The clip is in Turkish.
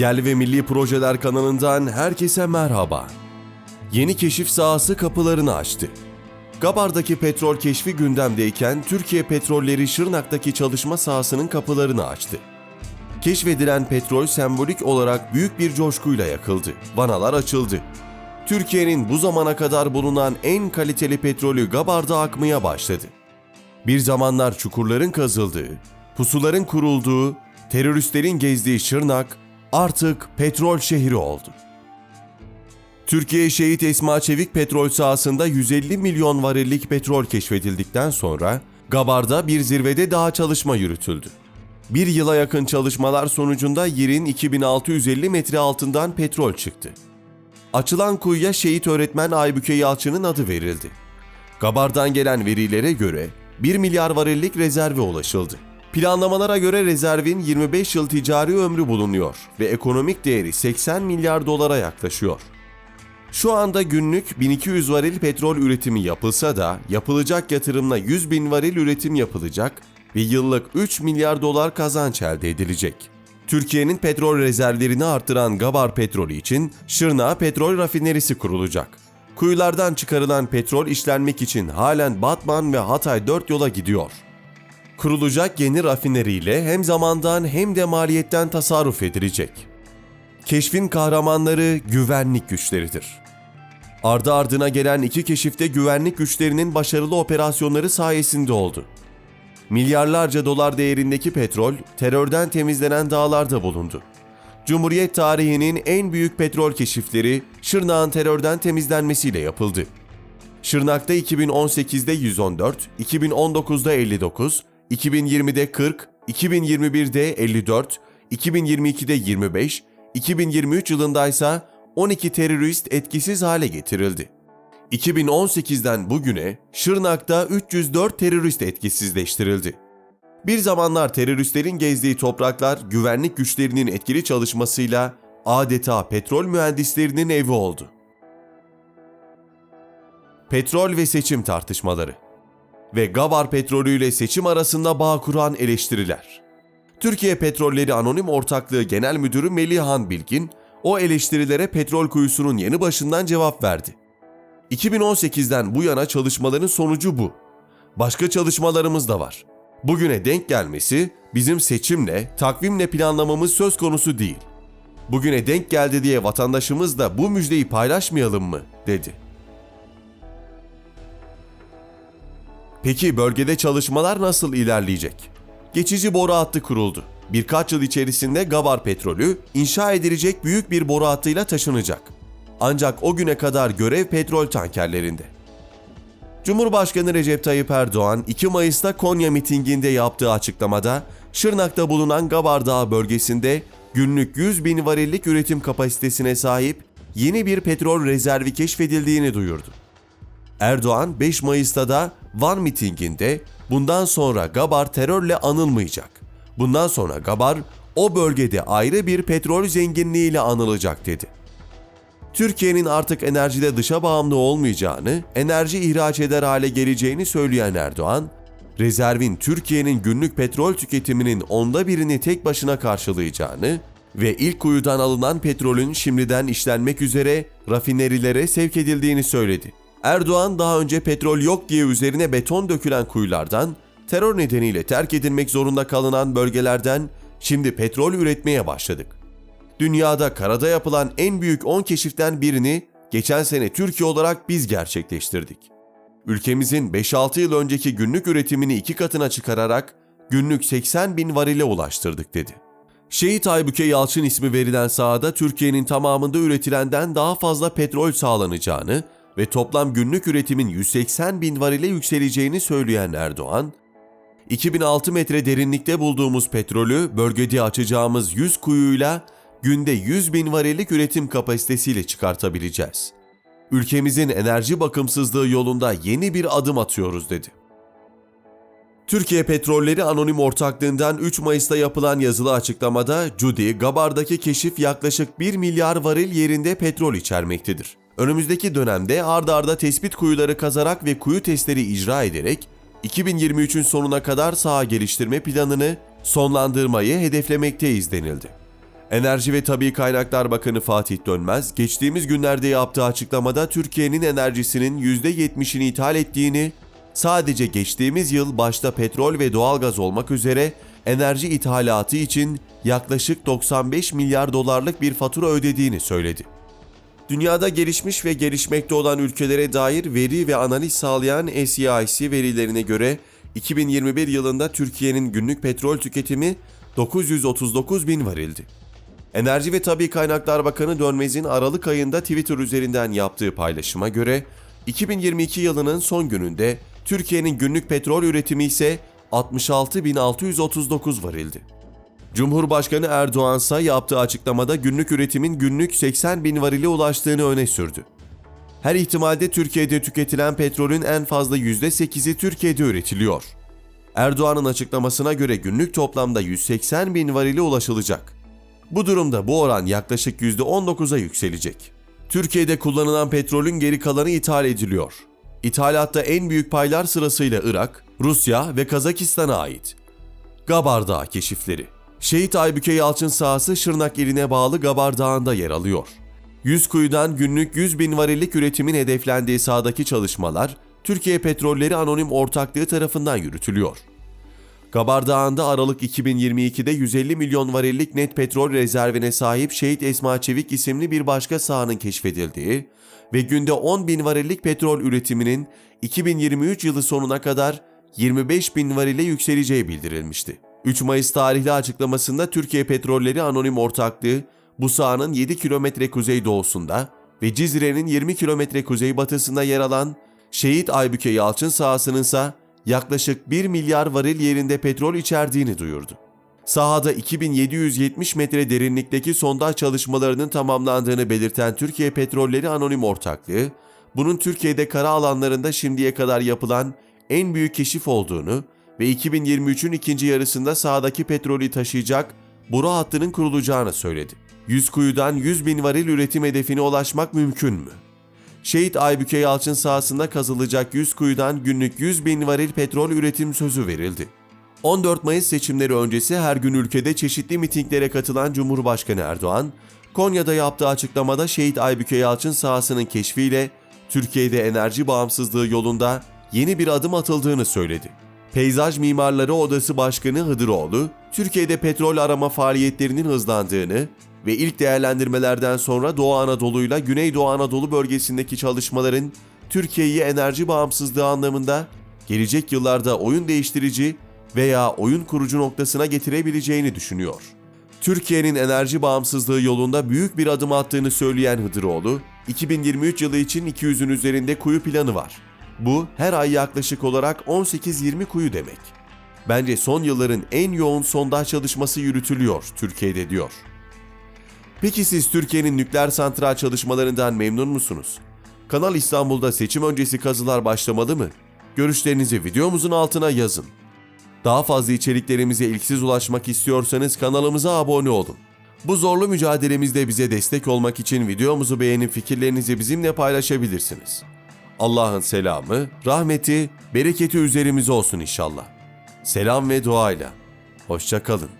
Yerli ve Milli Projeler kanalından herkese merhaba. Yeni keşif sahası kapılarını açtı. Gabar'daki petrol keşfi gündemdeyken Türkiye Petrolleri Şırnak'taki çalışma sahasının kapılarını açtı. Keşfedilen petrol sembolik olarak büyük bir coşkuyla yakıldı. Vanalar açıldı. Türkiye'nin bu zamana kadar bulunan en kaliteli petrolü Gabar'da akmaya başladı. Bir zamanlar çukurların kazıldığı, pusuların kurulduğu, teröristlerin gezdiği Şırnak artık petrol şehri oldu. Türkiye Şehit Esma Çevik petrol sahasında 150 milyon varillik petrol keşfedildikten sonra Gabar'da bir zirvede daha çalışma yürütüldü. Bir yıla yakın çalışmalar sonucunda yerin 2650 metre altından petrol çıktı. Açılan kuyuya şehit öğretmen Aybüke Yalçın'ın adı verildi. Gabar'dan gelen verilere göre 1 milyar varillik rezerve ulaşıldı. Planlamalara göre rezervin 25 yıl ticari ömrü bulunuyor ve ekonomik değeri 80 milyar dolara yaklaşıyor. Şu anda günlük 1200 varil petrol üretimi yapılsa da yapılacak yatırımla 100 bin varil üretim yapılacak ve yıllık 3 milyar dolar kazanç elde edilecek. Türkiye'nin petrol rezervlerini arttıran Gabar Petrolü için Şırnağa Petrol Rafinerisi kurulacak. Kuyulardan çıkarılan petrol işlenmek için halen Batman ve Hatay 4 yola gidiyor. Kurulacak yeni rafineriyle hem zamandan hem de maliyetten tasarruf edilecek. Keşfin kahramanları güvenlik güçleridir. Ardı ardına gelen iki keşifte güvenlik güçlerinin başarılı operasyonları sayesinde oldu. Milyarlarca dolar değerindeki petrol terörden temizlenen dağlarda bulundu. Cumhuriyet tarihinin en büyük petrol keşifleri Şırnak'ın terörden temizlenmesiyle yapıldı. Şırnak'ta 2018'de 114, 2019'da 59, 2020'de 40, 2021'de 54, 2022'de 25, 2023 yılında ise 12 terörist etkisiz hale getirildi. 2018'den bugüne Şırnak'ta 304 terörist etkisizleştirildi. Bir zamanlar teröristlerin gezdiği topraklar güvenlik güçlerinin etkili çalışmasıyla adeta petrol mühendislerinin evi oldu. Petrol ve seçim tartışmaları ve Gabar petrolü ile seçim arasında bağ kuran eleştiriler. Türkiye Petrolleri Anonim Ortaklığı Genel Müdürü Melihan Bilgin, o eleştirilere petrol kuyusunun yeni başından cevap verdi. 2018'den bu yana çalışmaların sonucu bu. Başka çalışmalarımız da var. Bugüne denk gelmesi bizim seçimle, takvimle planlamamız söz konusu değil. Bugüne denk geldi diye vatandaşımız da bu müjdeyi paylaşmayalım mı, dedi. Peki bölgede çalışmalar nasıl ilerleyecek? Geçici boru hattı kuruldu. Birkaç yıl içerisinde Gabar petrolü inşa edilecek büyük bir boru hattıyla taşınacak. Ancak o güne kadar görev petrol tankerlerinde. Cumhurbaşkanı Recep Tayyip Erdoğan 2 Mayıs'ta Konya mitinginde yaptığı açıklamada Şırnak'ta bulunan Gabar Dağı bölgesinde günlük 100 bin varillik üretim kapasitesine sahip yeni bir petrol rezervi keşfedildiğini duyurdu. Erdoğan 5 Mayıs'ta da Van mitinginde bundan sonra Gabar terörle anılmayacak. Bundan sonra Gabar o bölgede ayrı bir petrol zenginliğiyle anılacak dedi. Türkiye'nin artık enerjide dışa bağımlı olmayacağını, enerji ihraç eder hale geleceğini söyleyen Erdoğan, rezervin Türkiye'nin günlük petrol tüketiminin onda birini tek başına karşılayacağını ve ilk kuyudan alınan petrolün şimdiden işlenmek üzere rafinerilere sevk edildiğini söyledi. Erdoğan daha önce petrol yok diye üzerine beton dökülen kuyulardan, terör nedeniyle terk edilmek zorunda kalınan bölgelerden şimdi petrol üretmeye başladık. Dünyada karada yapılan en büyük 10 keşiften birini geçen sene Türkiye olarak biz gerçekleştirdik. Ülkemizin 5-6 yıl önceki günlük üretimini iki katına çıkararak günlük 80 bin varile ulaştırdık dedi. Şehit Aybüke Yalçın ismi verilen sahada Türkiye'nin tamamında üretilenden daha fazla petrol sağlanacağını ve toplam günlük üretimin 180 bin varile yükseleceğini söyleyen Erdoğan, 2006 metre derinlikte bulduğumuz petrolü bölgede açacağımız 100 kuyuyla günde 100 bin varillik üretim kapasitesiyle çıkartabileceğiz. Ülkemizin enerji bakımsızlığı yolunda yeni bir adım atıyoruz dedi. Türkiye Petrolleri Anonim Ortaklığından 3 Mayıs'ta yapılan yazılı açıklamada Cudi, Gabar'daki keşif yaklaşık 1 milyar varil yerinde petrol içermektedir. Önümüzdeki dönemde ardarda arda tespit kuyuları kazarak ve kuyu testleri icra ederek 2023'ün sonuna kadar saha geliştirme planını sonlandırmayı hedeflemekteyiz denildi. Enerji ve Tabi Kaynaklar Bakanı Fatih Dönmez, geçtiğimiz günlerde yaptığı açıklamada Türkiye'nin enerjisinin %70'ini ithal ettiğini, sadece geçtiğimiz yıl başta petrol ve doğalgaz olmak üzere enerji ithalatı için yaklaşık 95 milyar dolarlık bir fatura ödediğini söyledi. Dünyada gelişmiş ve gelişmekte olan ülkelere dair veri ve analiz sağlayan SEIC verilerine göre 2021 yılında Türkiye'nin günlük petrol tüketimi 939 bin varildi. Enerji ve Tabi Kaynaklar Bakanı Dönmez'in Aralık ayında Twitter üzerinden yaptığı paylaşıma göre 2022 yılının son gününde Türkiye'nin günlük petrol üretimi ise 66.639 varildi. Cumhurbaşkanı Erdoğan ise yaptığı açıklamada günlük üretimin günlük 80 bin varile ulaştığını öne sürdü. Her ihtimalde Türkiye'de tüketilen petrolün en fazla %8'i Türkiye'de üretiliyor. Erdoğan'ın açıklamasına göre günlük toplamda 180 bin varile ulaşılacak. Bu durumda bu oran yaklaşık %19'a yükselecek. Türkiye'de kullanılan petrolün geri kalanı ithal ediliyor. İthalatta en büyük paylar sırasıyla Irak, Rusya ve Kazakistan'a ait. Gabar keşifleri. Şehit Aybüke Yalçın sahası Şırnak iline bağlı Gabar Dağı'nda yer alıyor. 100 kuyudan günlük 100 bin varillik üretimin hedeflendiği sahadaki çalışmalar Türkiye Petrolleri Anonim Ortaklığı tarafından yürütülüyor. Gabar Dağı'nda Aralık 2022'de 150 milyon varillik net petrol rezervine sahip Şehit Esma Çevik isimli bir başka sahanın keşfedildiği ve günde 10 bin varillik petrol üretiminin 2023 yılı sonuna kadar 25 bin varile yükseleceği bildirilmişti. 3 Mayıs tarihli açıklamasında Türkiye Petrolleri Anonim Ortaklığı bu sahanın 7 kilometre kuzeydoğusunda ve Cizre'nin 20 kilometre kuzeybatısında yer alan Şehit Aybüke Yalçın sahasının ise yaklaşık 1 milyar varil yerinde petrol içerdiğini duyurdu. Sahada 2770 metre derinlikteki sondaj çalışmalarının tamamlandığını belirten Türkiye Petrolleri Anonim Ortaklığı, bunun Türkiye'de kara alanlarında şimdiye kadar yapılan en büyük keşif olduğunu ve 2023'ün ikinci yarısında sahadaki petrolü taşıyacak boru hattının kurulacağını söyledi. 100 kuyudan 100 bin varil üretim hedefine ulaşmak mümkün mü? Şehit Aybüke Yalçın sahasında kazılacak 100 kuyudan günlük 100 bin varil petrol üretim sözü verildi. 14 Mayıs seçimleri öncesi her gün ülkede çeşitli mitinglere katılan Cumhurbaşkanı Erdoğan, Konya'da yaptığı açıklamada Şehit Aybüke Yalçın sahasının keşfiyle Türkiye'de enerji bağımsızlığı yolunda yeni bir adım atıldığını söyledi. Peyzaj Mimarları Odası Başkanı Hıdıroğlu, Türkiye'de petrol arama faaliyetlerinin hızlandığını ve ilk değerlendirmelerden sonra Doğu Anadolu'yla Güneydoğu Anadolu bölgesindeki çalışmaların Türkiye'yi enerji bağımsızlığı anlamında gelecek yıllarda oyun değiştirici veya oyun kurucu noktasına getirebileceğini düşünüyor. Türkiye'nin enerji bağımsızlığı yolunda büyük bir adım attığını söyleyen Hıdıroğlu, 2023 yılı için 200'ün üzerinde kuyu planı var. Bu her ay yaklaşık olarak 18-20 kuyu demek. Bence son yılların en yoğun sondaj çalışması yürütülüyor Türkiye'de diyor. Peki siz Türkiye'nin nükleer santral çalışmalarından memnun musunuz? Kanal İstanbul'da seçim öncesi kazılar başlamalı mı? Görüşlerinizi videomuzun altına yazın. Daha fazla içeriklerimize ilksiz ulaşmak istiyorsanız kanalımıza abone olun. Bu zorlu mücadelemizde bize destek olmak için videomuzu beğenip fikirlerinizi bizimle paylaşabilirsiniz. Allah'ın selamı, rahmeti, bereketi üzerimize olsun inşallah. Selam ve duayla. Hoşça kalın.